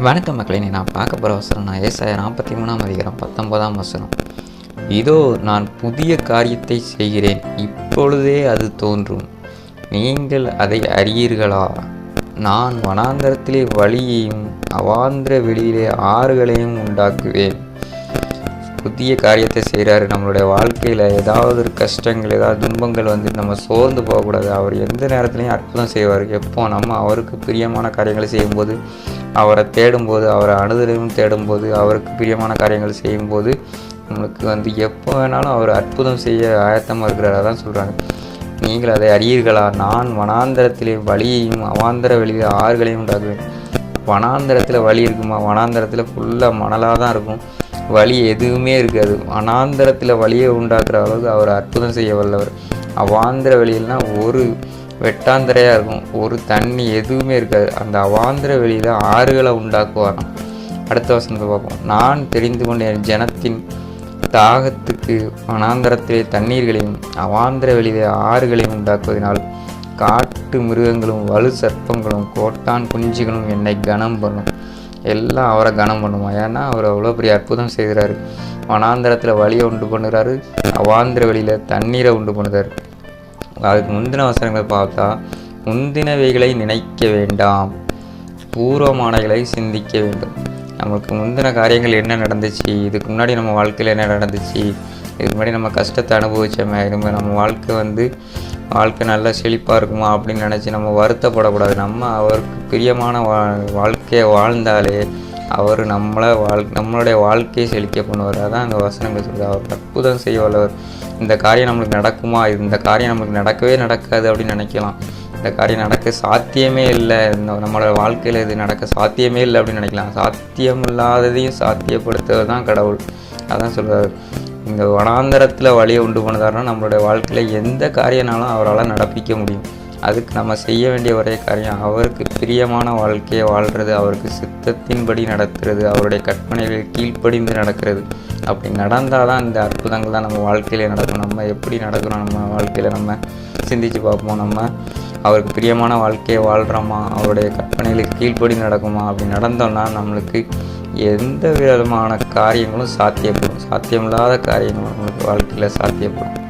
வணக்கம் மக்களே நீ நான் பார்க்க போகிற வசனம் நான் ஏசாய நாற்பத்தி மூணாம் அதிகாரம் பத்தொன்பதாம் வசனம். இதோ நான் புதிய காரியத்தை செய்கிறேன் இப்பொழுதே அது தோன்றும். நீங்கள் அதை அறியீர்களா? நான் வனாந்தரத்திலே வழியையும் அவாந்திர வெளியிலே ஆறுகளையும் உண்டாக்குவேன். புதிய காரியத்தை செய்கிறாரு நம்மளுடைய வாழ்க்கையில் ஏதாவது ஒரு கஷ்டங்கள் ஏதாவது துன்பங்கள் வந்து நம்ம சோர்ந்து போகக்கூடாது. அவர் எந்த நேரத்துலையும் அற்புதம் செய்வார். எப்போ நம்ம அவருக்கு பிரியமான காரியங்களை செய்யும்போது அவரை தேடும்போது அவரை அணுதலையும் தேடும்போது அவருக்கு பிரியமான காரியங்கள் செய்யும்போது நம்மளுக்கு வந்து எப்போ வேணாலும் அவர் அற்புதம் செய்ய ஆயத்தமாக இருக்கிறாரா. தான் சொல்கிறாங்க நீங்கள் அதை அறியீர்களா? நான் வனாந்தரத்திலே வழியையும் அவாந்தர வெளியில் ஆறுகளையும் உண்டாக்குவேன். வனாந்தரத்தில் வழி இருக்குமா? வனாந்தரத்தில் ஃபுல்லாக மணலாக தான் இருக்கும். வழி எதுவுமே இருக்காது. அனாந்திரத்தில் வழியை உண்டாக்குற அளவுக்கு அவர் அற்புதம் செய்ய வல்லவர். அவாந்திர வெளியில்னா ஒரு வெட்டாந்தரையாக இருக்கும். ஒரு தண்ணி எதுவுமே இருக்காது. அந்த அவாந்திர வெளியில் ஆறுகளை உண்டாக்குவாராம். அடுத்த வசனத்தை பார்ப்போம். நான் தெரிந்து கொண்டேன் ஜனத்தின் தாகத்துக்கு அனாந்தரத்திலே தண்ணீர்களையும் அவாந்திர வெளியிலே ஆறுகளையும் உண்டாக்குவதனால் காட்டு மிருகங்களும் வலு சர்ப்பங்களும் கோட்டான் குஞ்சுகளும் என்னை கனம் பண்ணும். எல்லாம் அவரை கனம் பண்ணுமா? ஏன்னா அவர் அவ்வளோ பெரிய அற்புதம் செய்கிறாரு. வனாந்திரத்தில் வழியை உண்டு பண்ணுறாரு. அவாந்திர வழியில் தண்ணீரை உண்டு பண்ணுறாரு. அதுக்கு முந்தின வசனங்களை பார்த்தா முந்தினவைகளை நினைக்க வேண்டாம். பூர்வமானவைகளை சிந்திக்க வேண்டும். நம்மளுக்கு முந்தின காரியங்கள் என்ன நடந்துச்சு? இதுக்கு முன்னாடி நம்ம வாழ்க்கையில் என்ன நடந்துச்சு? இதுக்கு முன்னாடி நம்ம கஷ்டத்தை அனுபவிச்சோமே. இனிமேல் நம்ம வாழ்க்கை வந்து வாழ்க்கை நல்லா செழிப்பாக இருக்குமா அப்படின்னு நினச்சி நம்ம வருத்தப்படக்கூடாது. நம்ம அவருக்கு பிரியமான வா வாழ்க்கையை வாழ்ந்தாலே அவர் நம்மளை வாழ் நம்மளுடைய வாழ்க்கையை செழிக்க பண்ணுவார். அதான் அந்த வசனங்கள் சொல்லுது. அவர் அற்புதம் செய்ய வல்லவர் இந்த காரியம் நம்மளுக்கு நடக்குமா? இந்த காரியம் நம்மளுக்கு நடக்கவே நடக்காது அப்படின்னு நினைக்கலாம். இந்த காரியம் நடக்க சாத்தியமே இல்லை. இந்த நம்மளோட வாழ்க்கையில் இது நடக்க சாத்தியமே இல்லை அப்படின்னு நினைக்கலாம். சாத்தியம் இல்லாததையும் சாத்தியப்படுத்துவது தான் கடவுள். அதான் சொல்கிறார் இந்த வனாந்தரத்தில் வழியை உண்டு பண்ணதாருன்னா நம்மளுடைய வாழ்க்கையில் எந்த காரியனாலும் அவரால் நடப்பிக்க முடியும். அதுக்கு நம்ம செய்ய வேண்டிய ஒரே காரியம் அவருக்கு பிரியமான வாழ்க்கையை வாழ்கிறது அவருக்கு சித்தத்தின்படி நடத்துறது அவருடைய கற்பனைகள் கீழ்ப்படிந்து நடக்கிறது. அப்படி நடந்தால் தான் இந்த அற்புதங்கள் தான் நம்ம வாழ்க்கையில் நடக்கும். நம்ம எப்படி நடக்கணும்? நம்ம வாழ்க்கையில் நம்ம சிந்திச்சு பார்ப்போம். நம்ம அவருக்கு பிரியமான வாழ்க்கையை வாழ்கிறோமா அவருடைய கற்பனைகளுக்கு கீழ்ப்படி நடக்குமா? அப்படி நடந்தோம்னா நம்மளுக்கு எந்த விதமான காரியங்களும் சாத்தியப்படும். சாத்தியமில்லாத காரியங்களும் உங்களுக்கு வாழ்க்கையில் சாத்தியப்படும்.